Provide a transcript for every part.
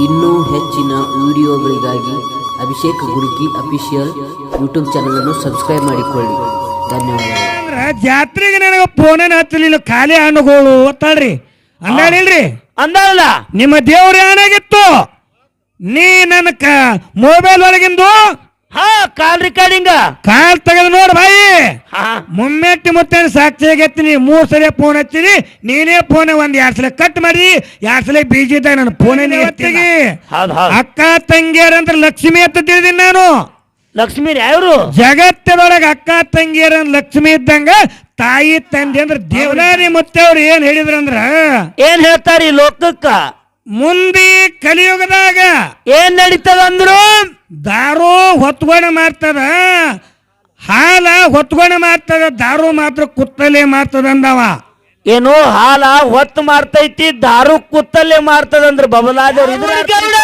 ಇನ್ನೂ ಹೆಚ್ಚಿನ ವಿಡಿಯೋಗಳಿಗಾಗಿ ಅಭಿಷೇಕ್ ಗುರುಕಿ ಅಫಿಷಿಯಲ್ ಯೂಟ್ಯೂಬ್ ಚಾನಲನ್ನು ಸಬ್ಸ್ಕ್ರೈಬ್ ಮಾಡಿಕೊಳ್ಳಿ. ಧನ್ಯವಾದಗಳು. ಅಂದ್ರ ಜಾತ್ರೆಗೆ ನನಗೆ ಫೋನೇನ ಹತ್ತಲಿಲ್ಲ ಖಾಲಿ ಹಣ್ಣುಗಳು ಒತ್ತಾಳ್ರಿ. ಅಂದಾಳಿಲ್ರಿ ಅಂದಾಳಲ್ಲ? ನಿಮ್ಮ ದೇವ್ರ ಏನಾಗಿತ್ತು? ನೀ ನನ್ನ ಮೊಬೈಲ್ ಒಳಗಿಂದು ಹಾ ಕಾಲ್ ರೆಕಾರ್ಡಿಂಗ್ ಕಾಲ್ ತೆಗೆದು ನೋಡು ಬಾಯಿ. ಮುಮ್ಮೆಟ್ಟಿ ಮುತ್ತೆ ಸಾಕ್ಷಿಯಾಗಿ ಎತ್ತೀನಿ. ಮೂರ್ ಸಲ ಫೋನ್ ಹಚ್ತೀನಿ ನೀನೇ ಫೋನ್ ಒಂದ್ ಎರಡ್ ಸಲ ಕಟ್ ಮಾಡಿ ಎರಡ್ ಸಲ ಬೀಜ ಇದ್ದಾಗ ನನ್ನ ಫೋನೇ ಎತ್ತಿಗೆ ಅಕ್ಕ ತಂಗಿಯರ ಅಂದ್ರೆ ಲಕ್ಷ್ಮಿ ಅಂತ ತಿಳಿದೀನಿ ನಾನು. ಲಕ್ಷ್ಮಿ ಯಾವ್ರು? ಜಗತ್ತಿನೊಳಗೆ ಅಕ್ಕ ತಂಗಿಯರ ಲಕ್ಷ್ಮಿ ಇದ್ದಂಗ ತಾಯಿ ತಂದೆ ಅಂದ್ರೆ ದೇವಲಾರಿ ಮುತ್ತವ್ರು ಏನ್ ಹೇಳಿದ್ರಂದ್ರ? ಏನ್ ಈ ಲೋಕಕ್ಕ? ಮುಂದೆ ಕಲಿಯುಗದಾಗ ಏನ್ ನಡೀತದ ಅಂದ್ರು ದಾರು ಹೊತ್ಕೊಂಡ ಮಾಡ್ತದ. ಹಾಲ ಹೊತ್ಕೊಂಡ ಮಾಡ್ತದ ದಾರು ಮಾತ್ರ ಕುತ್ತಲೆ ಮಾಡ್ತದಂದವ. ಏನು ಹಾಲ ಹೊತ್ತು ಮಾಡ್ತೈತಿ ದಾರು ಕುತ್ತಲೆ ಮಾಡ್ತದಂದ್ರ. ಬಬಲಾದೇವ್ರ ರಾಯನಗೌಡಗ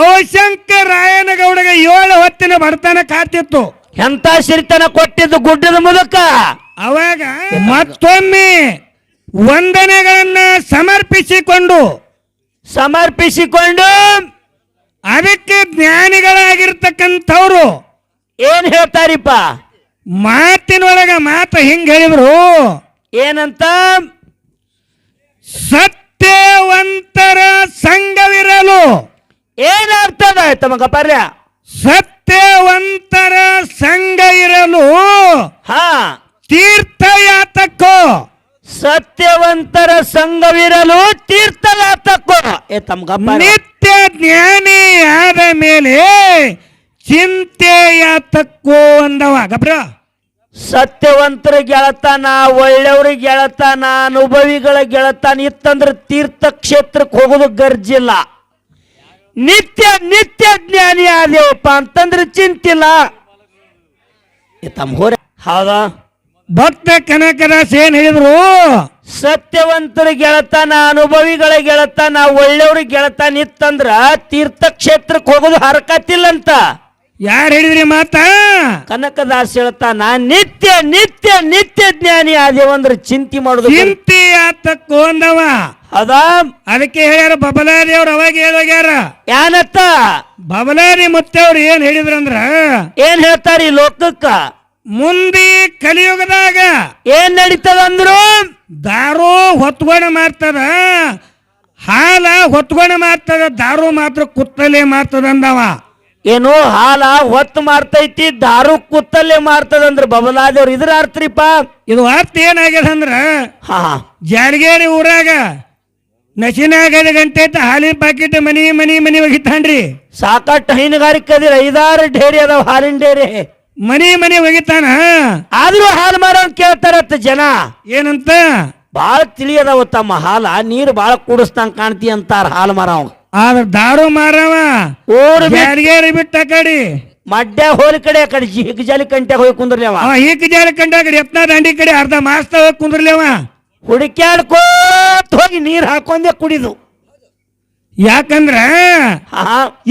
ಅವಶಂಕ ರಾಯನಗೌಡಗೆ ಏಳು ಹೊತ್ತಿನ ಬಡತನ ಕಾತಿತ್ತು. ಎಂತ ಸಿರಿತನ ಕೊಟ್ಟಿದ್ದು ಗುಡ್ಡದ ಮೂಲಕ ಅವಾಗ ಮತ್ತೊಮ್ಮೆ ವಂದನೆಗಳನ್ನ ಸಮರ್ಪಿಸಿಕೊಂಡು ಸಮರ್ಪಿಸಿಕೊಂಡು ಅದಕ್ಕೆ ಜ್ಞಾನಿಗಳಾಗಿರ್ತಕ್ಕಂಥವ್ರು ಏನ್ ಹೇಳ್ತಾರಿಪ್ಪ? ಮಾತಿನೊಳಗ ಮಾತು ಹಿಂಗ ಹೇಳಿದ್ರು. ಏನಂತ? ಸತ್ಯವಂತರ ಸಂಘವಿರಲು. ಏನಾಗ್ತದ ತಮಗ ಪರ್ಯ? ಸತ್ಯವಂತರ ಸಂಘ ಇರಲು. ಹಾ. ತೀರ್ಥಯಾತಕ್ಕೋ. ಸತ್ಯವಂತರ ಸಂಘವಿರಲು ತೀರ್ಥಯಾತಕ್ಕೋ ಏ ತಮ್ಗಪ್ಪ ನಿತ್ಯ ಜ್ಞಾನಿ ಆದ ಮೇಲೆ ಚಿಂತೆಯಾತಕ್ಕೋ ಅಂದವ. ಗಬ್ರ ಸತ್ಯವಂತರ ಗೆಳತಾನ ಒಳ್ಳೆಯವ್ರ ಗೆಳತಾನ ಅನುಭವಿಗಳ ಗೆಳತಾನ ತೀರ್ಥ ಕ್ಷೇತ್ರಕ್ಕೆ ಹೋಗೋದು ಗರ್ಜಿಲ್ಲ ನಿತ್ಯ ನಿತ್ಯ ಜ್ಞಾನಿ ಆದೇವಪ್ಪ ಅಂತಂದ್ರೆ ಚಿಂತಿಲ್ಲ. ತಮ್ಮ ಹೋರ. ಹೌದಾ? ಭಕ್ತ ಕನಕದಾಸ್ ಏನ್ ಹೇಳಿದ್ರು? ಸತ್ಯವಂತರ ಗೆಳತಾನ ಅನುಭವಿಗಳ ಗೆಳತಾನ ಒಳ್ಳೆಯವ್ರ ಗೆಳತಾನ ಇತ್ತಂದ್ರ ತೀರ್ಥಕ್ಷೇತ್ರಕ್ಕೆ ಹೋಗೋದು ಹರಕತ್ತಿಲ್ಲಂತ. ಯಾರು ಹೇಳಿದ್ರಿ ಮಾತಾ? ಕನಕದಾಸ್ ಹೇಳ್ತಾನ ನಿತ್ಯ ನಿತ್ಯ ನಿತ್ಯ ಜ್ಞಾನಿ ಆದೇವಂದ್ರ ಚಿಂತೆ ಮಾಡೋದು ಚಿಂತೆ ಆತಕ್ಕೊಂದವ ಅದ ಅದಕ್ಕೆ ಹೇಳ್ಯಾರ ಬಬಲಾರಿ ಅವ್ರು ಅವಾಗ ಹೇಳೋಗ್ಯಾರ. ಯಾನತ್ತ? ಬಬಲಾರಿ ಮುತ್ತವ್ರು ಏನ್ ಹೇಳಿದ್ರಂದ್ರ? ಏನ್ ಈ ಲೋಕಕ್ಕ? ಮುಂದೆ ಕಲಿಯುಗದಾಗ ಏನ್ ನಡೀತದ ಅಂದ್ರು ದಾರು ಹೊತ್ಕೊಂಡು ಮಾಡ್ತದ. ಹಾಲ ಹೊತ್ಕೊಂಡು ಮಾಡ್ತದ. ದಾರು ಮಾತ್ರ ಕುತ್ತಲೆ ಮಾಡ್ತದ ಅಂದವ ಏನು ಹಾಲ ಹೊತ್ತು ಮಾಡ್ತೈತಿ ದಾರು ಕುತ್ತಲ್ಲೇ ಮಾಡ್ತದಂದ್ರ. ಬಬಲಾದೇವ್ರು ಇದ್ರ ಅರ್ಥರಿಪ್ಪ? ಇದು ಅರ್ಥ ಏನಾಗ್ಯದ ಅಂದ್ರ ಹಾ ಜಾರಗೇರಿ ಊರಾಗ ನಶಿನಾಗ ಐದು ಗಂಟೆ ಐತ ಹಾಲಿನ ಪಾಕಿಟ್ ಮನಿ ಮನಿ ಮನಿ ಒಗಿತಾನ್ರಿ. ಸಾಕಷ್ಟು ಹೈನುಗಾರಿಕೆ ಅದಿರ ಐದಾರು ಡೇರಿ ಅದಾವ ಹಾಲಿನ ಡೇರಿ. ಮನಿ ಮನೆ ಒಗಿತಾನ? ಆದ್ರೂ ಹಾಲು ಮಾರೋನ್ ಕೇಳ್ತಾರತ್ತ ಜನ. ಏನಂತ? ಬಾಳ ತಿಳಿಯದವ ತಮ್ಮ ಹಾಲ. ನೀರು ಬಾಳ ಕುಡಿಸ್ತಂಗ್ ಕಾಣ್ತಿ ಅಂತಾರ ಹಾಲು ಮಾರವ. ಆದ್ರ ದಾರು ಮಾರವ? ಬಿಟ್ಟು ಕಡಿ? ಕಡೆ ಮಡ್ಯ ಹೋಲಿ ಕಡೆ ಆ ಕಡೆ ಹಿಕ್ ಜಾಲಿ ಕಂಟ್ಯಾಗ ಹೋಗಿ ಕುಂದ್ರಲೇವ ಜಾಲಿ ಈಕ ಜಾರ ಕಂಡ ಕಡೆ ಎತ್ನಾ ದಂಡಿ ಕಡೆ ಅರ್ಧ ಮಾಸ್ತ ಹೋಗಿ ಕುಂದ್ರಲೇವ ಹುಡುಕ್ಯಾಡ್ಕೋತ್ ಹೋಗಿ ನೀರ್ ಹಾಕೊಂಡೆ ಕುಡಿದು. ಯಾಕಂದ್ರ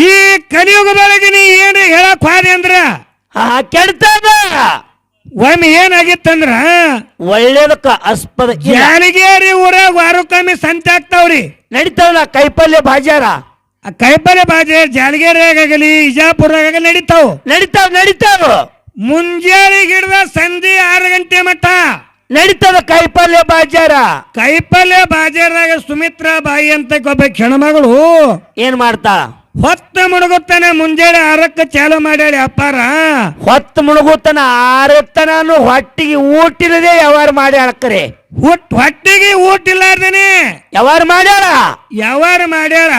ಈ ಕಲಿಯುಗದೊಳಗೆ ನೀ ಏನು ಹೇಳಕ್ ಹೋದೆ ಅಂದ್ರ? ಕೆಡ್ತದ? ಒಮ್ಮೆ ಏನಾಗಿತ್ತಂದ್ರ ಒಳ್ಳೇದಕ್ಕ ಅಸ್ಪದ ಯಾರಿಗೇರಿ ಊರಾಗ ವಾರಕ್ಕೊಮ್ಮೆ ಸಂತೆ ಆಗ್ತಾವ್ರಿ ನಡೀತಾವಲ್ಲ ಕೈಪಲ್ಯ ಬಾಜಾರ ಆ ಕೈಪಲ್ಯ ಬಾಜೆ ಜಾಲಗೇರಿಯಾಗಲಿ ಇಜಾಪುರಾಗಲಿ ನಡೀತಾವ್. ನಡೀತಾವ್ ನಡೀತಾವ. ಮುಂಜಾನೆ ಗಿಡದ ಸಂಜೆ ಆರು ಗಂಟೆ ಮಟ್ಟ ನಡೀತದ ಕೈಪಲ್ಯ ಬಾಜಾರ ಕೈಪಲ್ಯ ಬಾಜಾರದಾಗ ಸುಮಿತ್ರಾ ಬಾಯಿ ಅಂತ ಒಬ್ಬ ಹೆಣ್ಮಗಳು. ಏನ್ ಮಾಡ್ತಾ? ಹೊತ್ತ ಮುಣಗುತ್ತಾನ ಮುಂಜಾನೆ ಆರಕ್ಕೆ ಚಾಲು ಮಾಡ್ಯಾಳಿ ಅಪ್ಪಾರ. ಹೊತ್ತು ಮುಣಗುತ್ತಾನ ಆರತ್ತನಾನು ಹೊಟ್ಟಿಗೆ ಊಟಿಲ್ಲದೆ ಯಾವಾರ ಮಾಡಿ ಅಳಕರೆ ಹುಟ್ ಹೊಟ್ಟಿಗೆ ಊಟ ಇಲ್ಲಾರ್ದೇನೆ ಯಾವಾರ ಮಾಡ್ಯಾಳ? ಯಾವಾರ ಮಾಡ್ಯಾಳ?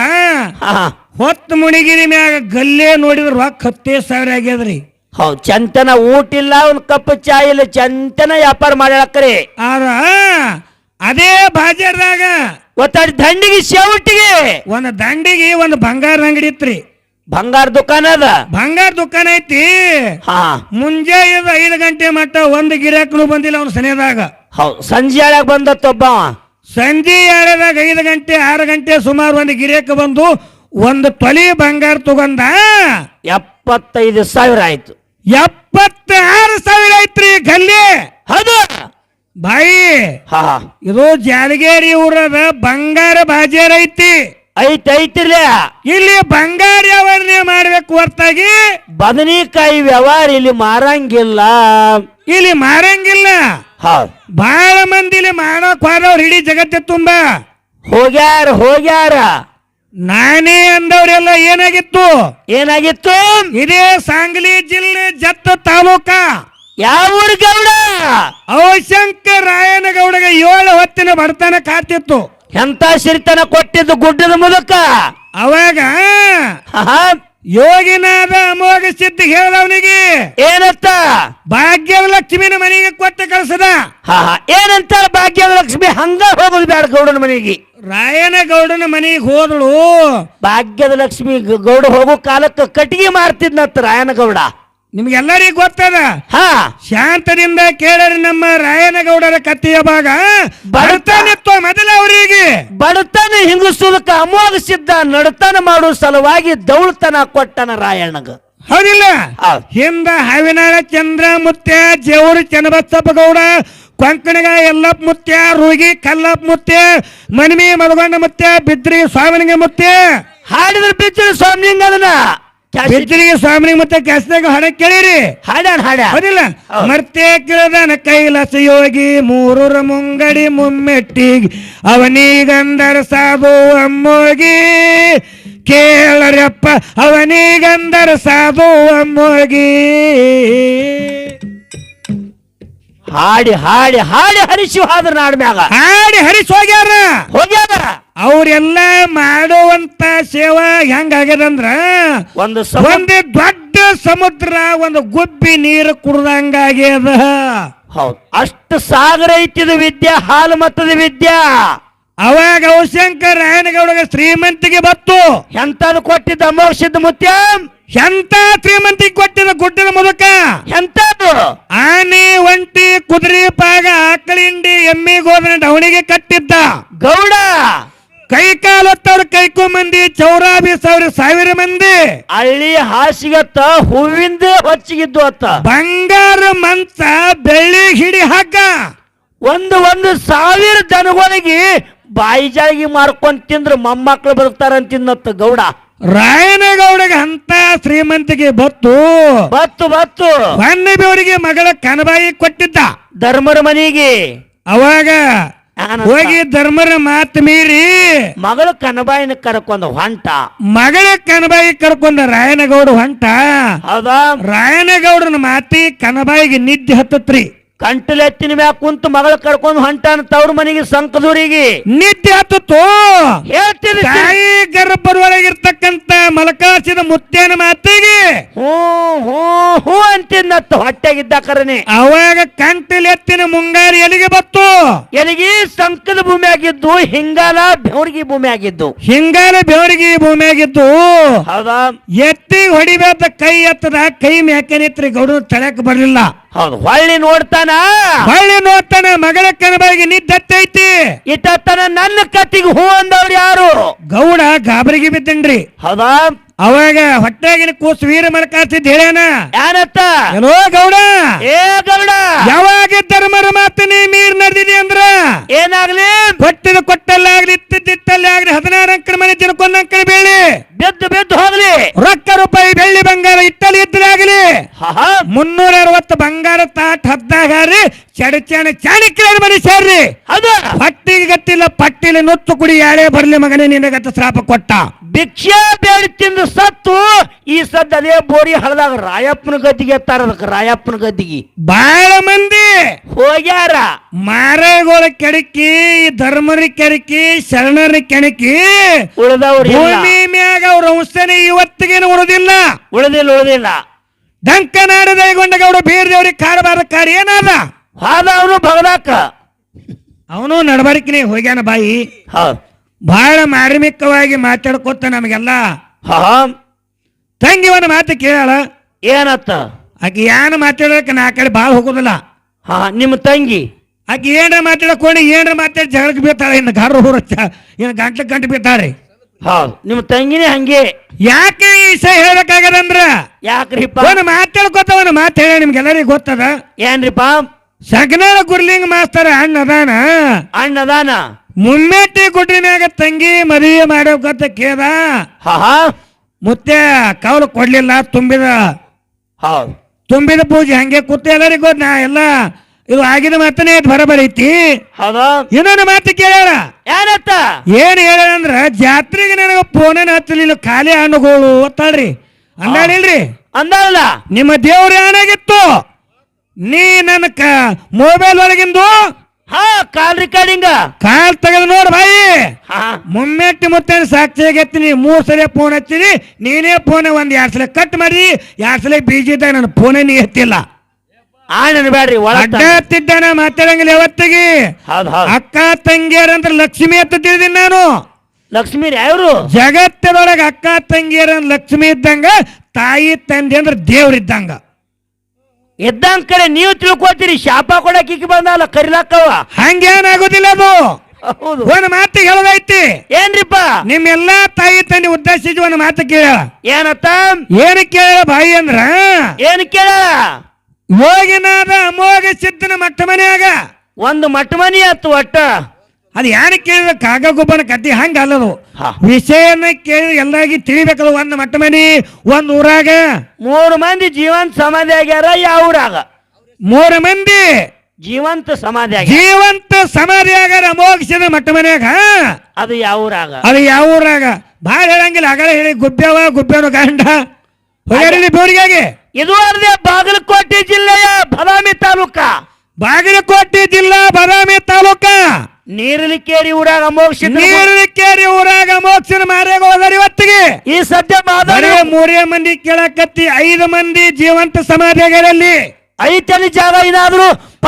ಹೊತ್ತು ಮುಣಗಿರಿ ಮ್ಯಾಗ ಗಲ್ಲೇ ನೋಡಿದ್ರ ರೊಕ್ಕ ಹತ್ತೇ ಸಾವಿರ ಆಗ್ಯದ್ರಿ. ಹೌ ಚಂತನ ಊಟ ಇಲ್ಲ ಒಂದ್ ಕಪ್ ಚಾಯ್ ಇಲ್ಲ ಚಂತನ ವ್ಯಾಪಾರ ಮಾಡ್ಯಾಳಕ್ಕರಿ ಆರ ಅದೇ ಬಾಜಾರ್ದಾಗ ಒತ್ತಾಡಿ ದಂಡಿಗೆ ಶೌಟಿಗೆ. ಒಂದು ದಂಡಿಗೆ ಒಂದು ಬಂಗಾರ ಅಂಗಡಿ ಇತ್ರಿ. ಬಂಗಾರ ದುಕಾನ ಅದ? ಬಂಗಾರ ದುಕಾನ ಐತಿ. ಹಾ. ಮುಂಜಾನೆ ಐದು ಗಂಟೆ ಮಟ್ಟ ಒಂದು ಗಿರಾಕನು ಬಂದಿಲ್ಲ ಅವ್ನ ಸನಿಯದಾಗ ಹೌದು ಸಂಜೆ ಆಳಾಗ ಬಂದತ್ತ ಒಬ್ಬವ ಸಂಜೆ ಆಳದಾಗ ಐದು ಗಂಟೆ ಆರು ಗಂಟೆ ಸುಮಾರು ಒಂದು ಗಿರಾಕ ಬಂದು ಒಂದು ತೊಲಿ ಬಂಗಾರ ತಗೊಂಡ. ಎಪ್ಪತ್ತೈದು ಸಾವಿರ ಆಯ್ತು. ಎಪ್ಪತ್ತಾರು ಸಾವಿರ ಐತ್ರಿ ಗಲ್ಲಿ. ಹೌದು. ಬಾಯಿ ಹಾ ಇದು ಜಾಲಗೇರಿ ಊರದ ಬಂಗಾರ ಬಾಜಾರ್ ಐತಿ ಐತಿ ಐತಿರ್ಲೆ ಇಲ್ಲಿ ಬಂಗಾರ ವ್ಯವಹಾರನೇ ಮಾಡ್ಬೇಕು ಹೊರತಾಗಿ. ಬದನಿಕಾಯಿ ವ್ಯವಹಾರ ಇಲ್ಲಿ ಮಾರಂಗಿಲ್ಲ. ಇಲ್ಲಿ ಮಾರಂಗಿಲ್ಲ. ಹೌದ್ ಬಹಳ ಮಂದಿ ಇಲ್ಲಿ ಮಾಡೋಕ್ ಹೋದವ್ರು ಇಡೀ ಜಗತ್ತೆ ತುಂಬ. ಹೋಗ್ಯಾರ ಹೋಗ್ಯಾರ. ನಾನೇ ಅಂದವ್ರೆಲ್ಲ ಏನಾಗಿತ್ತು? ಏನಾಗಿತ್ತು? ಇದೇ ಸಾಂಗ್ಲಿ ಜಿಲ್ಲೆ ಜತ್ತ ತಾಲೂಕ. ಯಾವ ಊರು ಗೌಡ? ರಾಯನ ಗೌಡಗ ಏಳು ಹೊತ್ತಿನ ಬಡತನ ಕಾತಿತ್ತು. ಎಂತ ಸಿರಿತನ ಕೊಟ್ಟಿದ್ದು ಗುಡ್ಡದ ಮೂಲಕ ಅವಾಗ ಯೋಗಿನಾದ ಅಮೋಘ ಸಿದ್ಧ ಹೇಳ್ದವನಿಗೆ. ಏನಂತ? ಭಾಗ್ಯಲಕ್ಷ್ಮಿನ ಮನೆಗೆ ಕೊಟ್ಟ ಕಳ್ಸದ. ಹಾ ಏನಂತ ಭಾಗ್ಯ ಲಕ್ಷ್ಮಿ? ಹಂಗ ಹೋಗೋದು ಬೇಡ ಗೌಡನ ಮನೆಗೆ. ರಾಯನ ಗೌಡನ ಮನೆಗೆ ಹೋದಳು. ಭಾಗ್ಯದ ಲಕ್ಷ್ಮಿ ಗ- ಗೌಡ ಹೋಗೋ ಕಾಲಕ್ಕೆ ಕಟ್ಟಿಗೆ ಮಾರ್ತಿದ್ನತ್ತ ರಾಯನಗೌಡ. ನಿಮ್ಗೆಲ್ಲರಿಗೂ ಗೊತ್ತದ? ಹಾ. ಶಾಂತದಿಂದ ಕೇಳರಿ ನಮ್ಮ ರಾಯನಗೌಡರ ಕತ್ತಿಯ ಭಾಗ. ಬಡತನಿತ್ತು ಮೊದಲ ಅವರಿಗೆ ಬಡತನ ಹಿಂಗಿಸುವುದಕ್ಕೆ ಅಮೋಘ ಸಿದ್ಧ ನಡತನ ಮಾಡುವ ಸಲುವಾಗಿ ದೌಳ್ತನ ಕೊಟ್ಟನ ರಾಯಣ್ಣಗ. ಹೌದಿಲ್ಲ? ಹೌದ್. ಹಾವಿನಾಳ ಚಂದ್ರ ಮುತ್ಯ ಜೇವರು ಚನ್ನಬಸಪ್ಪ ಗೌಡ ಕೊಂಕಣಗ ಎಲ್ಲಪ್ಪ ಮುತ್ಯ ರೂಗಿ ಕಲ್ಲಪ್ಪ ಮುತ್ಯ ಮನಿಮಿ ಮದಗೊಂಡ ಮುತ್ಯ ಬಿದ್ರಿ ಸ್ವಾಮಿನಿಗೆ ಮುತ್ಯ. ಹಾಡಿದ್ರ ಬಿಚ್ಚರ ಸ್ವಾಮಿ ಅದನ್ನ ಕ್ಯಾಸೆಟ್ ಸ್ವಾಮಿ ಮತ್ತೆ ಕ್ಯಾಸ್ದಾಗ ಹಣ ಹಾಡ ಕೇಳಿರಿ. ಹಾಡ್ಯಾನ ಹಾಡ್ಯ ಹೌದಿಲ್ಲ? ಹೌದ್. ಮರ್ತೆ ಕೇಳದನ ಕೈಲಾಸ ಯೋಗಿ ಮೂರೂರ ಮುಂಗಡಿ ಮುಮ್ಮೆಟ್ಟಿಗೆ ಅವನಿಗಂದರ ಸಾಬು ಅಮ್ಮೋಗಿ. ಕೇಳರಪ್ಪ ಅವನಿಗಂದರ ಸಾಬು ಅಮ್ಮೋಗಿ. ಹಾಡಿ ಹಾಡಿ ಹಾಡಿ ಹರಿಸಿ ಹಾದ್ರ ನಾಡ್ ಮ್ಯಾಗ ಹಾಡಿ ಹರಿಸ್ ಹೋಗ್ಯಾರ. ಹೋಗ್ಯಾದ ಅವ್ರೆಲ್ಲ ಮಾಡುವಂತ ಸೇವಾ ಹೆಂಗಾಗ್ಯದಂದ್ರ ಒಂದು ಒಂದು ದೊಡ್ಡ ಸಮುದ್ರ ಒಂದು ಗುಬ್ಬಿ ನೀರು ಕುಡ್ದಂಗಾಗ್ಯದ ಹೌದು. ಅಷ್ಟು ಸಾಗರ ಐತಿದ ವಿದ್ಯೆ ಹಾಲು ಮತ್ತದ ವಿದ್ಯೆ. ಅವಾಗ ಅವಶಂಕರ್ ರಾಯನಗೌಡಗ ಶ್ರೀಮಂತಿಗೆ ಬತ್ತು. ಎಂತದು ಕೊಟ್ಟಿದ್ದ ಅಮೋಘ ಸಿದ್ಧ ಮುತ್ಯ? ಎಂತ ಶ್ರೀಮಂತಿಗೆ ಕೊಟ್ಟಿದ್ದ ಗುಡ್ಡದ ಮುದಕ? ಎಂತದ್ದು ಆನೆ ಒಂಟಿ ಕುದುರೆ ಪಾಗ ಆಕಳಿಂಡಿ ಎಮ್ಮಿ ಗೋದನ ಡವಣಿಗೆ ಕಟ್ಟಿದ್ದ. ಗೌಡ! ಕೈ ಕಾಲತ್ತವ್ರ ಕೈಕೋ ಮಂದಿ ಚೌರಾಬಿ ಸಾವಿರ ಸಾವಿರ ಮಂದಿ. ಹಳ್ಳಿ ಹಾಸಿಗತ್ತ ಹೂವಿಂದ ಹೊಚ್ಚಿಗಿದ್ದು ಅತ್ತ. ಬಂಗಾರ ಮಂಚ ಬೆಳ್ಳಿ ಹಿಡಿ ಹಾಕ ಒಂದು ಒಂದು ಸಾವಿರ ಜನಗಳಿಗೆ ಬಾಯಿ ಜಾಗಿ ಮಾರ್ಕೊಂಡ್ ತಿಂದ್ರ ಮೊಮ್ಮಕ್ಳು ಬದುಕ್ತಾರಂತಿನ್ನತ್ತ ಗೌಡ. ರಾಯನಗೌಡಗೆ ಅಂತ ಶ್ರೀಮಂತಿಗೆ ಬತ್ತು. ಬತ್ತು ಬತ್ತು. ಬನ್ನಬಿಯವರಿಗೆ ಮಗಳ ಕನಬಾಯಿ ಕೊಟ್ಟಿದ್ದ. ಧರ್ಮರ ಮನೆಗೆ. ಅವಾಗ? ಹೋಗಿ ಧರ್ಮರ ಮಾತು ಮೀರಿ ಮಗಳು ಕನಬಾಯಿನ ಕರ್ಕೊಂಡ ಹೊಂಟ. ಮಗಳ ಕನಬಾಯಿ ಕರ್ಕೊಂಡ ರಾಯನಗೌಡ ಹೊಂಟ. ಹೌದಾ? ರಾಯನಗೌಡನ ಮಾತಿ ಕನಬಾಯಿಗೆ ನಿದ್ದೆ ಹತ್ತತ್ರಿ. ಕಂಟಲೆತ್ತಿನ ಮ್ಯಾಗ ಕುಂತು ಮಗಳ ಕರ್ಕೊಂಡು ಹೊಂಟಾನ ತವ್ರ ಮನೆಗೆ ಸಂಕದೂರಿಗೆ. ನಿದ್ದೆ ಹತ್ತತ್ತು? ಹೇಳ್ತೀನಿ ತಾಯಿ ಗರ್ಭದೊಳಗಿರ್ತಕ್ಕಂತ ಮಲಕಾಸಿದ ಮುತ್ತೇನ ಮಾತಿಗೆ. ಹೂ ಹೂ ಹೂ ಅಂತಿನ್ನತ್ತ ಹೊಟ್ಟೆಗಿದ್ದ ಕರನೆ. ಅವಾಗ ಕಂಟಲೆತ್ತಿನ ಮುಂಗಾರಿ ಎಲ್ಲಿಗೆ ಬತ್ತು ಎಲ್ಲಿಗೆ ಸಂಕದ ಭೂಮಿ ಆಗಿದ್ದು ಹಿಂಗಾಲ ಬೆವರಿಗೆ ಭೂಮಿ ಆಗಿದ್ದು ಹಿಂಗಾಲ ಬೆವರಿಗೆ ಭೂಮಿಯಾಗಿದ್ದು. ಹೌದಾ? ಎತ್ತಿ ಹೊಡಿಬೇಕ ಕೈ ಎತ್ತದ ಕೈ ಮ್ಯಾಕನಿತ್ರಿ ಗೌಡ ತಳಕ್ ಬರ್ಲಿಲ್ಲ. ಹೌದು ಹೊಳ್ಳಿ ನೋಡ್ತಾನ? ಹೊಳ್ಳಿ ನೋಡ್ತಾನ ಮಗಳ ಕನಬಾಯಿಗೆ ನಿದ್ದತ್ತೈತಿ ಇಟ್ಟತನ ನನ್ನ ಕತ್ತಿಗೆ ಹೂ ಅಂದವ್ರು ಯಾರು? ಗೌಡ ಗಾಬರಿಗೆ ಬಿದ್ದನ್ರಿ. ಹೌದಾ? ಅವಾಗ ಹೊಟ್ಟೆಗಿನ ಕೂಸು ವೀರ ಮಲಕಾಸಿದ್ ಹೇಳ್ಯಾನ? ಯಾರತ್ತ ಏನೋ ಗೌಡ? ಏ ಗೌಡ! ಯಾವಾಗ ಧರ್ಮರ ಮಾತು ನೀ ಮೀರ್ ನಡೆದಿದೆ ಅಂದ್ರ? ಏನಾಗ್ಲಿ? ಕೊಟ್ಟಿದ ಕೊಟ್ಟಲ್ಲಾಗ್ಲಿ ಇತ್ತಿತ್ತಲ್ಲಿ ಆಗ್ಲಿ ಹದಿನಾರು ಅಂಕಣ ಮನೆ ತಿನ್ಕೊಂಡ್ ಅಂಕಣ ಬೆಳ್ಳಿ ಬೆದ್ದು ಬೆದ್ದು ಹೋಗ್ಲಿ. ರೊಕ್ಕ ರೂಪಾಯಿ ಬೆಳ್ಳಿ ಬಂಗಾರ ಇಟ್ಟಲ್ಲಿ ಇದ್ದಲಾಗ್ಲಿ ಹಾ ಮುನ್ನೂರ ಅರವತ್ತು ಬಂಗಾರ ತಾಟ್ ಹದ್ದಾಗಾರಿ ಚಡಚಾಣ ಚಾಣಕ್ಯ ಮನೆ ಸೇರ್ರಿ ಅದು ಪಟ್ಟಿಗೆ ಗತ್ತಿಲ್ಲ ಪಟ್ಟಿಲಿ ನುತ್ತು ಕುಡಿ ಯಾರೇ ಬರ್ಲಿ ಮಗನೇ ನಿನಗತ್ತ ಶ್ರಾಪ ಕೊಟ್ಟ. ಭಿಕ್ಷೆ ಬೇಡಿ ತಿಂದು ಸತ್ತು ಈ ಸದ್ದ ಅದೇ ಬೋರಿ ಹಳದಾಗ ರಾಯಪ್ಪನ ಗದ್ದಿಗೆ ಎತ್ತಾರ ಅದಕ್ಕೆ ರಾಯಪ್ಪನ ಗದ್ದಿಗೆ. ಬಾಳ ಮಂದಿ. ಹೋಗ್ಯಾರ. ಮಾರೇಗೋಳ ಕೆಡಕಿ ಧರ್ಮರಿ ಕೆಡಕಿ ಶರಣರ ಕೆಣಕಿ ಉಳಿದವ್ರು. ಭೂಮಿ ಮ್ಯಾಗ ಅವ್ರ ವಂಶನೆ ಇವತ್ತಿಗೇನು ಉಳಿದಿಲ್ಲ. ಉಳಿದಿಲ್ಲ ಉಳಿದಿಲ್ಲ. ಡಂಕನಾಡ ದೈಗೊಂಡ ಗೌಡ ಬೀರ್ದೇವ್ರಿಗೆ ಕಾರಬಾರ ಕಾರ ಏನಾದ? ಹಾದ ಅವನು ಬಗದಾಕ ಅವನು ನಡಬರಿಕಿನೇ ಹೋಗ್ಯಾನ ಬಾಯಿ. ಬಹಳ ಮಾರ್ಮಿಕವಾಗಿ ಮಾತಾಡ್ಕೊತ ನಮಗೆಲ್ಲ. ತಂಗಿ ಒಂದು ಮಾತು ಕೇಳ ಏನತ್ತ? ಆಕೆ ಏನ್ ಮಾತಾಡಕ್ಕೆ ನಾ ಕಡೆ ಭಾಳ ಹೋಗೋದಿಲ್ಲ. ಹಾ ನಿಮ್ಮ ತಂಗಿ? ಆಕೆ ಏನ್ರ ಮಾತಾಡಕೊಂಡು ಏನ್ರ ಮಾತಾಡಿ ಜಗಳಕ್ಕೆ ಬೀಳ್ತಾಳೆ ಇನ್ನು ಗಾರ ಹೋರ ಇನ್ನು ಗಂಟ್ಲು ಗಂಟು ಬೀಳ್ತಾಳೆ. ಹೌದ್. ನಿಮ್ಮ ತಂಗಿನೇ ಹಂಗೆ. ಯಾಕೆ ಈ ವಿಷಯ ಹೇಳ್ಬೇಕಾಗದಂದ್ರ? ಯಾಕ್ರಿಪ್ಪ ಅವನು ಮಾತ ಮಾತು ಹೇಳ ನಿಮ್ಗೆಲ್ಲರಿಗೂ ಗೊತ್ತದ? ಏನ್ರಿಪ್ಪ ಸಗನಾಳ ಗುರ್ಲಿಂಗ್ ಮಾಸ್ತರ ಅಣ್ಣ ಅದಾನ? ಅಣ್ಣದಾನ ಮುಮ್ಮೆಟ್ಟಿ ಗುಡ್ರಿನಾಗ ತಂಗಿ ಮದುವೆ ಮಾಡ್ಬೇಕಂತ ಕೇದ ಹಾ ಹಾ. ಮುತ್ತೆ ಕವಲು ಕೊಡ್ಲಿಲ್ಲ ತುಂಬಿದ. ಹೌದು. ತುಂಬಿದ ಪೂಜೆ ಹಂಗೆ ಕೂತ ಎಲ್ಲರಿಗೂ ಗೊತ್ತ ನಾ ಎಲ್ಲ ಇದು ಆಗಿದ ಮಾತನೇ ಬರಬರಿ ಐತಿ ಹೌದಾ. ಇನ್ನೊಂದು ಮಾತು ಕೇಳ್ಯಾರ? ಏನತ್ತ? ಏನ್ ಹೇಳ್ಯಾರ ಅಂದ್ರ ಜಾತ್ರೆಗೆ ನನಗ ಫೋನೇನ ಹತ್ತಲಿಲ್ಲ ಖಾಲಿ ಹಣ್ಣುಗಳು ಒತ್ತಾಳ್ರಿ ಅಂದಾಳಿಲ್ರಿ ಅಂದಾಳಲ್ಲ? ನಿಮ್ಮ ದೇವ್ರ ಏನಾಗಿತ್ತು? ನೀ ನನ್ನ ಮೊಬೈಲ್ ಒಳಗಿಂದು ಹಾ ಕಾಲ್ ರೆಕಾರ್ಡಿಂಗ್ ಕಾಲ್ ತೆಗೆದು ನೋಡ್ ಬಾಯಿ. ಮುಮ್ಮೆಟ್ಟಿ ಮುತ್ತೆ ಸಾಕ್ಷಿಯಾಗಿ ಎತ್ತೀನಿ ಮೂರ್ ಸಲ ಫೋನ್ ಹಚ್ತೀನಿ ನೀನೇ ಫೋನ್ ಒಂದ್ ಎರಡ್ ಸಲ ಕಟ್ ಮಾಡಿ ಎರಡ್ ಸಲ ಬೀಜ ಇದ್ದಾಗ ನನ್ನ ಫೋನೇ ನೀ ಎತ್ತಿಲ್ಲ. ಆಣನ್ ಬೇಡ್ರಿ ಒಳ ಅಡ್ಡ ಹತ್ತಿದ್ದಾನ ಮಾತಾಡಂಗಿಲ್ಲ ಯಾವತ್ತಿಗೆ. ಹೌದ್ ಹೌದ್. ಅಕ್ಕ ತಂಗಿಯರಂದ್ರ ಲಕ್ಷ್ಮಿ ಅಂತ ತಿಳಿದೀನಿ ನಾನು. ಲಕ್ಷ್ಮೀ ಯಾವ್ರು? ಜಗತ್ತದೊಳಗ ಅಕ್ಕ ತಂಗಿಯರ ಲಕ್ಷ್ಮಿ ಇದ್ದಂಗ ತಾಯಿ ತಂದೆ ಅಂದ್ರೆ ದೇವ್ರಿದ್ದಂಗ ಇದ್ದಂಗ. ಕಡೆ ನೀವು ತಿಳ್ಕೊತೀರಿ ಶಾಪ ಕೊಡಕ್ ಈಕಿ ಬಂದಲ್ಲ ಕರಿಲಾಕವ. ಹಂಗೇನಾಗೋದಿಲ್ಲ ಅದು. ಹೌದು. ಒಂದ್ ಮಾತು ಹೇಳೋದೈತಿ. ಏನ್ರಿಪ್ಪ? ನಿಮ್ಮೆಲ್ಲ ತಾಯಿ ತಂದೆ ಉದ್ದೇಶಿಸಿ ಒಂದು ಮಾತು ಕೇಳ. ಏನತ್ತ? ಏನು ಕೇಳ ಬಾಯಿ ಅಂದ್ರ? ಏನ್ ಕೇಳ? ಯೋಗಿನಾದ ಅಮೋಘ ಸಿದ್ಧನ ಮಟ್ಟ ಮನೆಯಾಗ. ಒಂದು ಮಟ್ಟ ಮನೆ ಆತು ಒಟ್ಟ. ಅದು ಯಾರು ಕೇಳಿದ್ರೆ ಕಾಗ ಗೊಬ್ಬನ ಕತ್ತಿ ಹಂಗ ಅಲ್ಲದು. ವಿಷಯನ ಕೇಳಿ ಎಲ್ಲಾಗಿ ತಿಳಿಬೇಕಲ್ಲ ಒಂದು ಮಟ್ಟ ಮನೆ ಒಂದು ಊರಾಗ. ಮೂರು ಮಂದಿ ಜೀವಂತ ಸಮಾಧಿ ಆಗ್ಯಾರ ಯಾವ ಊರಾಗ? ಮೂರು ಮಂದಿ ಜೀವಂತ ಸಮಾಧಿ ಆಗ ಜೀವಂತ ಸಮಾಧಿ ಆಗ್ಯಾರ ಅಮೋಘಿಸಿದ ಮಟ್ಟ ಮನೆಯಾಗ. ಅದು ಯಾವ ಊರಾಗ? ಅದು ಯಾವ ಊರಾಗ? ಭಾಳ ಹೇಳಂಗಿಲ್ಲ ಆಗಲೇ ಹೇಳಿ ಗುಬ್ಬ್ಯಾವ ಗುಬ್ಬ್ಯಾವ ಗಂಡ. ಹೋಗ್ಯಾರಿಲ್ಲಿ ಬೋರಿಗಾಗಿ ಇದು ಅಲ್ಲದೆ ಬಾಗಲಕೋಟೆ ಜಿಲ್ಲೆಯ ಬದಾಮಿ ತಾಲೂಕ. ಬಾಗಲಕೋಟೆ ಜಿಲ್ಲಾ ಬದಾಮಿ ತಾಲೂಕ. ನೀರಲಿಕೇರಿ ಊರಾಗ ಮೋಕ್ಷ ನೀರಲಿಕೇರಿ ಊರಾಗ ಮೋಕ್ಷನ ಮಾರ್ಯಾಗ ಹೋದಾರ ಇವತ್ತಿಗೆ. ಈ ಸದ್ಯ ಮಾದರಿ ಮೂರೇ ಮಂದಿ ಕೇಳಕತ್ತಿ ಐದು ಮಂದಿ ಜೀವಂತ ಸಮಾಧಿ ಆಗ್ಯಾರಲ್ಲಿ ಐತಲ್ಲಿ ಜಾಗ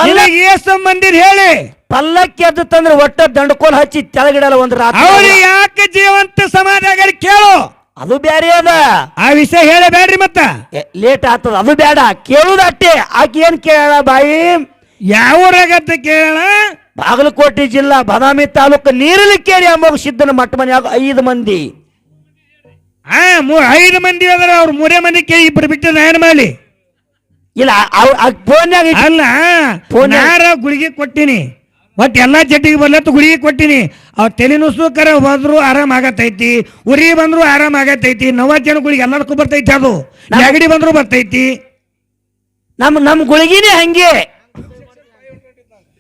ನಿನಗೆ ಏಸು ಮಂದಿರ್ ಹೇಳಿ. ಪಲ್ಲಕ್ಕಿ ಎದ್ದು ತಂದ್ರೆ ಒಟ್ಟ ದಂಡಕೋಲ್ ಹಚ್ಚಿ ತೆಳಗಿಡಲ್ಲ ಒಂದು ರಾತ್ರಿ ಅವ್ರು ಯಾಕೆ ಜೀವಂತ ಸಮಾಧಿ ಆಗ್ಯಾರ ಕೇಳು. ಅದು ಬ್ಯಾರೆ ಅದ. ಆ ವಿಷಯ ಹೇಳಬೇಡ್ರಿ ಮತ್ತ. ಲೇಟ್ ಆಗ್ತದ. ಅದು ಬೇಡ ಕೇಳುದ ಅಟ್ಟೆ. ಆಕಿ ಏನ್ ಕೇಳ ಬಾಯಿ? ಯಾವ ಊರಾಗತ್ತ ಕೇಳ ಬಾಗಲಕೋಟೆ ಜಿಲ್ಲಾ ಬದಾಮಿ ತಾಲೂಕು ನೀರಲಿಕೇರಿ ಅಂಬೋಗ ಸಿದ್ದನ ಮಟ್ಟ ಮನ್ಯಾಗ ಐದು ಮಂದಿ. ಆ ಮೂ- ಐದು ಮಂದಿ ಅದರ. ಅವ್ರು ಮೂರೇ ಮಂದಿ ಕೇಳಿ ಇಬ್ರು ಬಿಟ್ಟು ನಾನು ಮಾಡಿ. ಇಲ್ಲ ಫೋನ್ಯಾಗ ಅಲ್ಲ ಫೋನ್ ನಾರ ಗುಳಿಗೆ ಕೊಟ್ಟಿನಿ. ಒಟ್ಟು ಎಲ್ಲ ಜಡ್ಡಿಗೆ ಬರ್ಲತ್ತು ಗುಳಿಗೆ ಕೊಟ್ಟಿನಿ. ಅವ್ ತಲೆ ಕರ ಹೋದ್ರು ಆರಾಮ ಆಗತೈತಿ ಉರಿ ಬಂದ್ರು ಆರಾಮ ಆಗತೈತಿ ನವ ಜನಗಳಿಗೆ ಎಲ್ಲದಕ್ಕೂ ಬರ್ತೈತಿ ಅದು. ನೆಗಡಿ ಬಂದ್ರು ಬರ್ತೈತಿ. ನಮ್ ನಮ್ ಗುಳಿಗಿನೇ ಹಂಗೆ.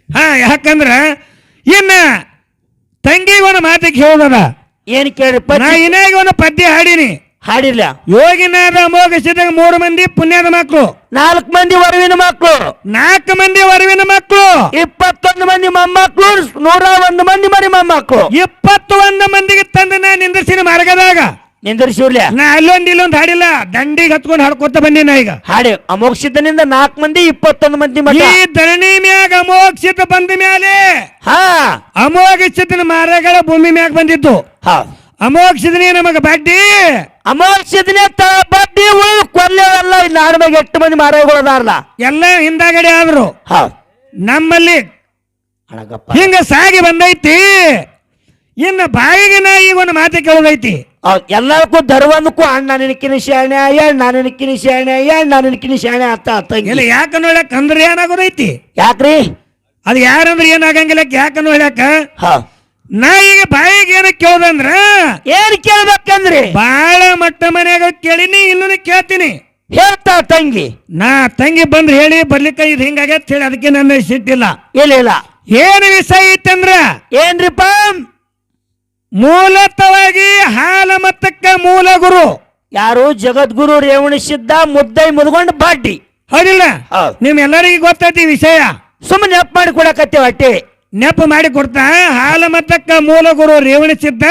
ಹಾ ಯಾಕಂದ್ರ ಇನ್ನ ತಂಗಿ ಒಂದು ಮಾತಿಗೆ ಹೇಳದ ಏನ್ ಕೇಳಿ ನಾ ಇನ್ನಾಗ ಒಂದು ಪದ್ಯ ಹಾಡಿನಿ. ಹಾಡಿರ್ಲ. ಯೋಗಿನಾದ ಅಮೋಘ ಸಿದ್ಧಾಗ ಮೂರು ಮಂದಿ ಪುಣ್ಯದ ಮಕ್ಕಳು ನಾಲ್ಕು ಮಂದಿ ವರವಿನ ಮಕ್ಕಳು ನಾಲ್ಕು ಮಂದಿ ವರವಿನ ಮಕ್ಕಳು ಇಪ್ಪತ್ತೊಂದು ಮಂದಿ ಮೊಮ್ಮಕ್ಕಳು ನೂರ ಒಂದು ಮಂದಿ ಮರಿ ಮೊಮ್ಮಕ್ಕಳು ಇಪ್ಪತ್ತು ಒಂದು ಮಂದಿಗೆ ತಂದ ನಾ ನಿಂದ್ರಿಸಿನ ಮಾರ್ಗದಾಗ. ನಿಂದ್ರಿಸಿರ್ಲ ನಾ ಅಲ್ಲೊಂದ್ ಇಲ್ಲೊಂದು ಹಾಡಿಲ್ಲ. ದಂಡಿಗೆ ಹತ್ಕೊಂಡು ಹಾಡ್ಕೊತ ಬಂದಿ ನಾ ಈಗ. ಹಾಡಿ ಅಮೋಕ್ಷಿತನಿಂದ ನಾಲ್ಕು ಮಂದಿ ಇಪ್ಪತ್ತೊಂದು ಮಂದಿ ಮರಿ ಈ ಧರಣಿ ಮ್ಯಾಗ ಅಮೋಕ್ಷಿತ ಬಂದ ಮ್ಯಾಲೆ ಹಾ. ಅಮೋಘಿಸಿತನ ಮಾರಗಳ ಭೂಮಿ ಮ್ಯಾಗ ಬಂದಿದ್ದು. ಹಾ. ಅಮೋಕ್ಷಿತನೇ ನಮಗ ಬಡ್ಡಿ. ಅಮೋಕ್ಷದನೇ ತ ಬಡ್ಡಿ ಉಳಿದು ಕೊಲ್ಲೆವಲ್ಲ ಇಲ್ಲಿ ನಾಡ್ಮ್ಯಾಗ ಎಷ್ಟು ಮಂದಿ ಮಾರಾಯಗಳದಾರಲ್ಲ ಎಲ್ಲ ಹಿಂದಾಗಡೆ ಆದ್ರು. ಹಾ. ನಮ್ಮಲ್ಲಿ ಅಣಗಪ್ಪ ಹಿಂಗ ಸಾಗಿ ಬಂದೈತಿ. ಇನ್ನು ಬಾಯಿಗೆ ನಾ ಈಗ ಒಂದು ಮಾತು ಕೇಳೋದೈತಿ. ಹೌದ್, ಎಲ್ಲದಕ್ಕೂ ಧರ್ಮಕ್ಕೂ ಅಣ್ಣ ನಿನಕಿನ ಶಾಣೆ ಅಣ್ಣ ನಿನಕಿನ ಶಾಣೆ ಅಣ್ಣ ನಿನಕಿನ ಶಾಣೆ ಅತ್ತ ಅರ್ಥ ಇಲ್ಲ ಯಾಕನ್ನು ಹೇಳಕ್ ಅಂದ್ರೆ ಏನಾಗೋದೈತಿ ಯಾಕ್ರಿ? ಅದು ಯಾರಂದ್ರೆ ಏನಾಗಂಗಿಲ್ಲ ಯಾಕ ಹೇಳಕ್ಕ ಹಾ. ನಾ ಈಗ ಬಾಯಿಗೆ ಏನ ಕೇಳ್ದಂದ್ರೆ? ಏನ್ ಕೇಳ್ಬೇಕಂದ್ರಿ? ಬಾಳ ಮಟ್ಟ ಮನ್ಯಾಗ ಕೇಳಿನಿ ಇನ್ನೂ ಕೇಳ್ತೀನಿ. ಹೇಳ್ತಾ ತಂಗಿ. ನಾ ತಂಗಿ ಬಂದ್ರೆ ಹೇಳಿ ಬರ್ಲಿಕ್ಕೆ ಇದು ಹಿಂಗಾಗೈತ್ ಹೇಳಿ ಅದಕ್ಕೆ ನನ್ನ ಸಿಟ್ಟಿಲ್ಲ ಇಲ್ಲ ಇಲ್ಲ. ಏನು ವಿಷಯ ಐತಂದ್ರ ಏನ್ರಿಪ್ಪ? ಮೂಲತವಾಗಿ ಹಾಲ ಮತ್ತಕ್ಕ ಮೂಲ ಗುರು. ಯಾರು ಜಗದ್ಗುರು ರೇವಣ ಸಿದ್ಧ ಮುದ್ದೈ ಮುದ್ಕೊಂಡು ಬಾಡ್ಡಿ. ಹೌದಿಲ್ಲ? ಹೌದ್. ನಿಮ್ಮೆಲ್ಲರಿಗೂ ಗೊತ್ತೈತಿ ವಿಷಯ. ಸುಮ್ಮನೆ ನೆಪ್ ಮಾಡಿ ಕೊಡಕತ್ತೇವ ಅಟ್ಟೆ. ನೆಪ ಮಾಡಿ ಕೊಡ್ತಾ ಹಾಲ ಮತ್ತಕ್ಕ ಮೂಲ ಗುರು ರೇವಣಿಸಿದ್ದ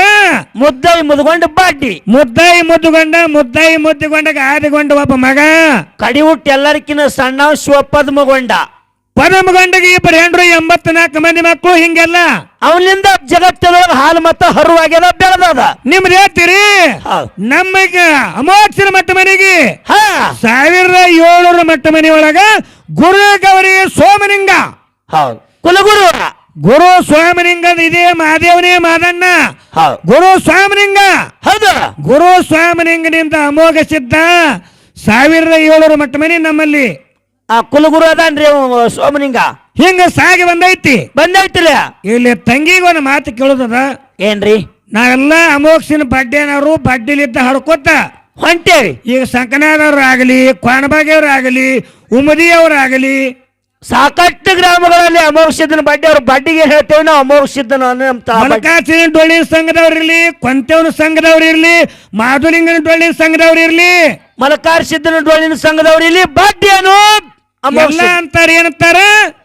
ಮುದ್ದೈ ಮುದ್ಗೊಂಡು ಬಾಡ್ಡಿ ಮುದ್ದಾಯಿ ಮುದ್ದುಗೊಂಡ ಮುದ್ದಾಯಿ ಮುದ್ದುಗೊಂಡಾಗ ಆದಿಗೊಂಡ ಒಬ್ಬ ಮಗ. ಕಡಿ ಹುಟ್ಟು ಎಲ್ಲರಿಕಿನ ಸಣ್ಣ ಶಿವಪ್ಪದ ಮಗೊಂಡ. ಪದಮಗೊಂಡಗೆ ಇಬ್ಬರು ಹೆಂಡ್ರು ಎಂಬತ್ನಾಲ್ಕು ಮಂದಿ ಮಕ್ಕಳು ಹಿಂಗೆಲ್ಲ. ಅವನಿಂದ ಜಗತ್ತಿನೊಳಗೆ ಹಾಲು ಮತ್ತ ಹರುವಾಗೆಲ್ಲ ಬೆಳೆದದ. ನಿಮ್ದು ಹೇಳ್ತೀರಿ? ಹೌದ್. ನಮ್ಮಗ ಅಮೋಕ್ಷರ ಮಟ್ಟ ಮನೆಗೆ. ಹಾ. ಸಾವಿರದ ಏಳ್ನೂರ ಮಟ್ಟ ಮನೆಯೊಳಗ ಒಳಗ ಗುರು ಗೌರಿ ಸೋಮನಿಂಗ ಹೌದು. ಕುಲಗುರು ಗುರು ಸ್ವಾಮಿಲಿಂಗ ಇದೇ ಮಹಾದೇವನೇ ಮಾದಣ್ಣ. ಗುರು ಸ್ವಾಮಿಲಿಂಗ ಹೌದು? ಗುರು ಸ್ವಾಮಿಲಿಂಗನಿಂದ ಅಮೋಘ ಸಿದ್ಧ. ಸಾವಿರದ ಏಳ್ನೂರ ಮಟ್ಟ ಮನೆ ನಮ್ಮಲ್ಲಿ. ಆ ಕುಲಗುರು ಅದಾನ್ರಿ ಅವ ಸೋಮನಿಂಗ ಹಿಂಗ ಸಾಗಿ ಬಂದೈತಿ. ಬಂದೈತಿಲ್ಲ? ಇಲ್ಲಿ ತಂಗಿಗೆ ಒಂದು ಮಾತು ಕೇಳೋದದ. ಏನ್ರಿ? ನಾವೆಲ್ಲ ಅಮೋಕ್ಷಿನ ಬಡ್ಡೆನವರು ಬಡ್ಡಿಲಿದ್ದ ಹಡ್ಕೋತ. ಹೊಂಟೇವಿ ಈಗ ಸಂಕನಾದವ್ರು ಆಗಲಿ ಕ್ವಾಣಬಾಗಿಯವ್ರು ಆಗಲಿ ಉಮದಿಯವ್ರಾಗಲಿ ಸಾಕಷ್ಟು ಗ್ರಾಮಗಳಲ್ಲಿ ಅಮೋಕ್ಷದನ ಬಡ್ಡಿ ಅವ್ರ ಬಡ್ಡಿಗೆ ಹೇಳ್ತೇವೆ ನಾವು ಅಮೋಕ್ಷದನ ನಮ್ಮ ತ- ಬಡ್ಡಿ. ಮಲಕಾಸಿನ ಡೊಳ್ಳಿನ ಸಂಘದವ್ರು ಇರ್ಲಿ ಕೊಂತೆವನ ಸಂಘದವ್ರು ಇರ್ಲಿ ಮಾಧುಲಿಂಗನ ಡೊಳ್ಳಿನ ಸಂಘದವ್ರು ಇರ್ಲಿ. ಮಲಕಾರ್ ಸಿದ್ದನ ಡೊಳ್ಳಿನ ಸಂಘದವ್ರು ಇರ್ಲಿ ಬಡ್ಡಿ ಎಲ್ಲ ಅಂತಾರ ಏನಂತಾರ?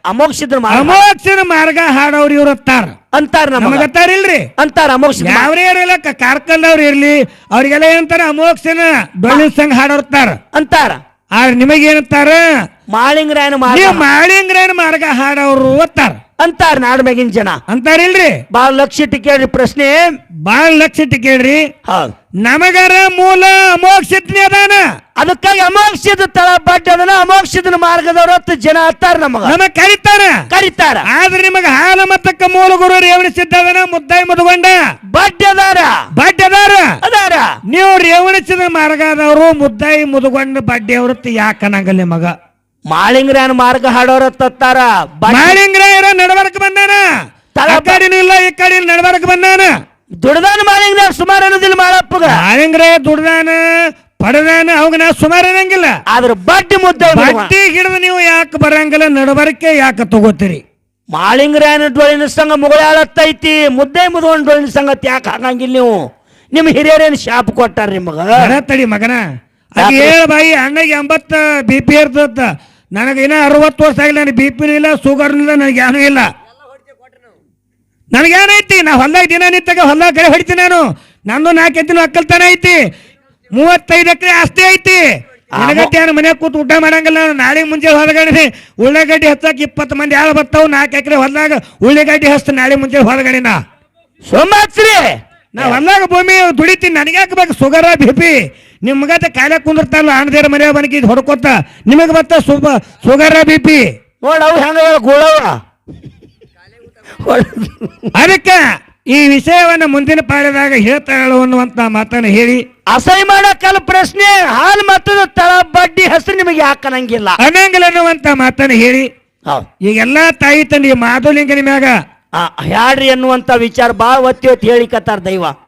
ಅಮೋಕ್ಷದನ ಅಮೋಘಸಿನ ಮಾರ್ಗ ಹಾಡವ್ರು ಇವ್ರು ಅಂತಾರ. ಅಂತಾರ ನಮಗತ್ತಾರಿಲ್ರಿ ಇಲ್ರಿ ಅಂತಾರ ಅಮೋಕ್ಷ ಯಾವ್ರೇ ಇರಲ್ಲ ಕಾರ್ಕಲ್ದವ್ರು ಇರ್ಲಿ ಅವ್ರಿಗೆಲ್ಲ ಏನಂತಾರ? ಅಮೋಕ್ಷನ ಡೊಳ್ಳಿನ ಸಂಘ ಹಾಡೋರ್ತಾರ ಅಂತಾರ. ಆದ್ರೆ ನಿಮಗೇನಂತಾರ? ಮಾಳಿಂಗರಾಯನ ಮಾಳಿಂಗ್ರಾಯನ ಮಾರ್ಗ ಹಾಡವ್ರು ಓದ್ತಾರ ಅಂತಾರ ನಾಡ್ಮ್ಯಾಗಿನ ಜನ. ಅಂತಾರಿಲ್ರಿ? ಬಾಳ ಲಕ್ಷ ಇಟ್ಟು ಕೇಳ್ರಿ ಪ್ರಶ್ನೆ. ಬಾಳ ಲಕ್ಷ ಇಟ್ಟು ಕೇಳ್ರಿ. ಹೌದು. ನಮಗರ ಮೂಲ ಅಮೋಕ್ಷತ್ನಿ ಅದಾನ. ಅದಕ್ಕಾಗಿ ಅಮೋಕ್ಷದ ತಳ ಬಡ್ಡ ಅದನ್ನ ಅಮೋಕ್ಷದ ಮಾರ್ಗದವ್ರ ಜನ ಹತ್ತಾರ ನಮಗ. ನಮಗ್ ಕರಿತಾರ. ಕರಿತಾರ. ಆದ್ರೆ ನಿಮಗ ಹಾಲ ಮತ್ತಕ್ಕ ಮೂಲ ಗುರು ರೇವಣ ಸಿದ್ಧದನ ಮುದ್ದಾಯಿ ಮುದ್ಗೊಂಡ. ಬಡ್ಡದಾರ ಬಡ್ಡದಾರ ಬಡ್ಡಿ ಅದಾರ. ನೀವು ನೀವು ಸಿದ್ಧ ಮಾರ್ಗದವರು ಮುದ್ದಾಯಿ ಮುದ್ಗೊಂಡ ಬಡ್ಡಿ ಅವ್ರತ್ ಯಾಕ ಅನ್ನಂಗಲ್ಲ ಮಗ ಮಾಳಿಂಗರಾಯನ ಮಾರ್ಗ ಹಾಡೋರ ತತ್ತಾರ. ಮಾಳಿಂಗ್ರ ಮಾಳಿಂಗ್ರಾಯರ ನಡಬರ್ಕ್ ಬಂದಾನ. ತಳ ಆ ಕಡೆನೂ ಇಲ್ಲ ಈ ಕಡೆ ನಡಬರ್ಕ್ ಬಂದಾನ. ದುಡ್ದಾನ ಮಾಳಿಂಗ್ರ ಸುಮಾರು ಅನ್ನೋದಿಲ್ಲ ಮಾಳಪ್ಪಗ ಮಾಳಿಂಗ್ರಾಯ ದುಡ್ದಾನ ಪಡದಾನ ಅವಾಗ ನಾ ಸುಮಾರು ಅನ್ನಂಗಿಲ್ಲ. ಆದ್ರ ಬಡ್ಡಿ ಮುದ್ದೆ. ಬಡ್ಡಿ ಹಿಡಿದು ನೀವು ಯಾಕೆ ಬರಂಗಿಲ್ಲ ನಡಬರ್ಕೆ ಯಾಕೆ ತಗೋತೀರಿ? ಮಾಳಿಂಗ್ರಾಯನ ಡೊಳಿನ ಸಂಘ ಮುಗಳಾಳತ್ತೈತಿ ಮುದ್ದೆ ಮುದ್ಕೊಂಡ್ ಡೊಳಿನ ಸಂಗತಿ ಯಾಕೆ ಹಾಕಂಗಿಲ್ಲ ನೀವು? ನಿಮ್ ಹಿರಿಯರೇನು ಶಾಪ್ ಕೊಟ್ಟಾರ ನಿಮಗ? ತಡಿ ಮಗನ. ಹೇಳ ಬಾಯಿ ಅಣ್ಣಗೆ ಎಂಬತ್ತ ಬಿ ಪಿ ಇರ್ತದ ನನಗೆ ಇನ್ನ ಅರವತ್ತು ವರ್ಷ ಆಗಿಲ್ಲ ನನಗೆ ಬಿ ಪಿನೂ ಇಲ್ಲ ಶುಗರ್ನೂ ಇಲ್ಲ ನನಗೆ ಏನೂ ಇಲ್ಲ. ನನಗೇನೈತಿ? ನಾ ಹೊಲ್ದಾಗ ದಿನ ನಿಂತಾಗ ಹೊಲ್ದಾಗ ಕಡೆ ಹೊಡಿತೀನಿ ನಾನು. ನಂದು ನಾಲ್ಕು ಎತ್ತಿನ ಒಕ್ಕಲ್ತನ ಐತಿ. ಮೂವತ್ತೈದು ಎಕರೆ ಆಸ್ತಿ ಐತಿ. ನನಗಟ್ಟಿ ಏನು ಮನ್ಯಾಗ ಕೂತು ಊಟ ಮಾಡಂಗಿಲ್ಲ ನಾನು. ನಾಳೆ ಮುಂಜೆ ಹೊರಗಡೆ ಉಳ್ಳಾಗಡ್ಡಿ ಹಚ್ಚಕ್ಕೆ ಇಪ್ಪತ್ತು ಮಂದಿ ಆಳು ಬರ್ತಾವ. ನಾಲ್ಕು ಎಕರೆ ಹೊಲ್ದಾಗ ಉಳ್ಳಾಗಡ್ಡಿ ಹಚ್ತ ನಾಳೆ ಮುಂಜೆ ಹೊರಗಡೆ ನಾ ಸೋಮಾತ್ರಿ ನಾ ಹೊಲ್ದಾಗ ಭೂಮಿ ದುಡಿತೀನಿ ನನಗೆ ಯಾಕೆ ಬೇಕು? ಸುಗರ ಬಿಪಿ ಪಿ ನಿಮ್ಮ ಮಗತ್ತೆ ಕಾಯಿಲೆ ಕುಂದಿರ್ತಾರಲ್ಲ ಅಣ್ಣದೇರ ಮನೆ ಬನಕಿ ಹೊಡ್ಕೊತ. ನಿಮಗೆ ಬತ್ತ ಸುಬ ಸುಗರ ಬಿಪಿ ನೋಡ ಅವು ಹೆಂಗ ಗೋಳವ ಅದಕ್ಕೆ ಈ ವಿಷಯವನ್ನ ಮುಂದಿನ ಪಾಳ್ಯದಾಗ ಹೇಳ್ತಾಳು ಅನ್ನುವಂತ ಮಾತನ್ನ ಹೇಳಿ. ಅಸಹ್ಯ ಮಾಡಕ್ಕಲ್ಲ ಪ್ರಶ್ನೆ ಹಾಲು ಮತ್ತದ ತಳ ಬಡ್ಡಿ ಹೆಸರು ನಿಮಗೆ ಹಾಕನಂಗಿಲ್ಲ ಅನ್ನಂಗಿಲ್ಲ. ಅನ್ನುವಂತ ಮಾತನ್ನ ಹೇಳಿ. ಈಗೆಲ್ಲಾ ತಾಯಿ ತಂದೆ ಮಾಧುಲಿಂಗನ ಮ್ಯಾಗ ಆ, ಹ್ಯಾಡ್ರಿ ಅನ್ನುವಂಥ ವಿಚಾರ ಭಾಳ ಒತ್ತಿ ಒತ್ತಿ ಹೇಳಿಕತ್ತಾರ ದೈವ.